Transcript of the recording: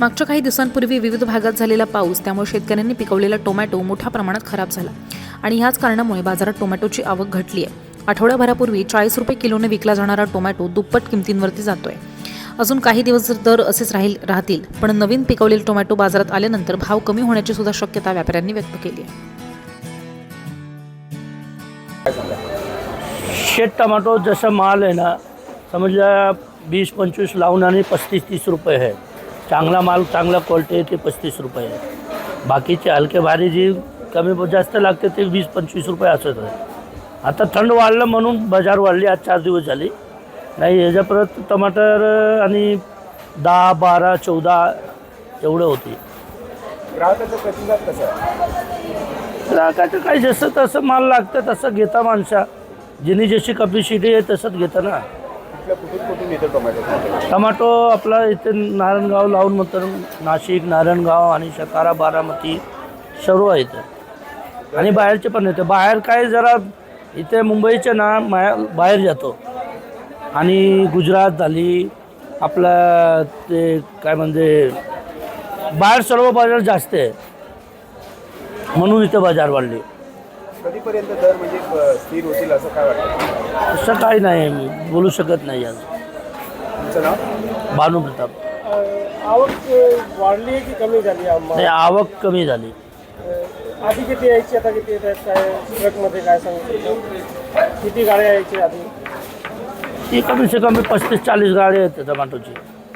मागच्या काही दिवसांपूर्वी विविध भागात झालेला पाऊस त्यामुळे शेतकऱ्यांनी पिकवलेला टोमॅटो मोठ्या प्रमाणात खराब झाला. आणि ह्याच कारणामुळे बाजारात टोमॅटोची आवक घटली आहे आठवड्याभरापूर्वी चाळीस रुपये किलोने विकला जाणारा टोमॅटो दुप्पट किमतींवरती जातोय. अजून काही दिवस जर दर असेच राहील राहतील पण नवीन पिकवलेले टोमॅटो बाजारात आल्यानंतर भाव कमी होण्याची सुद्धा शक्यता व्यापाऱ्यांनी व्यक्त केली आहे शेत टमाटो जसं माल आहे ना समजा वीस पंचवीस लावून आणि पस्तीस तीस रुपये आहे. चांगला माल चांगला क्वालिटी आहे ते पस्तीस रुपये बाकीचे हलके भारी जी कमी जास्त लागते ते वीस पंचवीस रुपये असत आहे. आता थंड वाढलं म्हणून बाजार वाढली आज चार दिवस झाली. नाही ह्याच्या परत टमाटर आणि दहा बारा चौदा एवढं होती. ग्राहकाचा प्रतिसाद कसा ग्राहकाचं काही जसं तसं माल लागतं तसं घेता माणसा. जिनी जशी कपॅसिटी आहे तसंच घेतं ना. कुठून कुठून येतो टोमॅटो? टमाटो आपला इथे नारायणगाव लावून म्हणतात नाशिक नारायणगाव आणि शकारा बारामती सर्व आहे इथं. आणि बाहेरचे पण येते. बाहेर काय जरा इथे मुंबईचे ना माया बाहेर जातो. आणि गुजरात झाली आपला ते काय म्हणजे बाहेर सर्व बाजार जास्त आहे. म्हणून इथे बाजार वाढले. कधीपर्यंत दर म्हणजे स्थिर होतील असं काय वाटतं? असं काही नाही मी बोलू शकत नाही आज. तुमचं नाव? भानू प्रताप. आवक वाढली आहे की कमी झाली नाही आवक कमी झाली. आधी किती यायची आता किती येत आहेत? काय ट्रकमध्ये काय सांगू किती गाड्या यायची आधी? ती कमी से कमी पस्तीस चाळीस गाडी आहेत टमाटोची.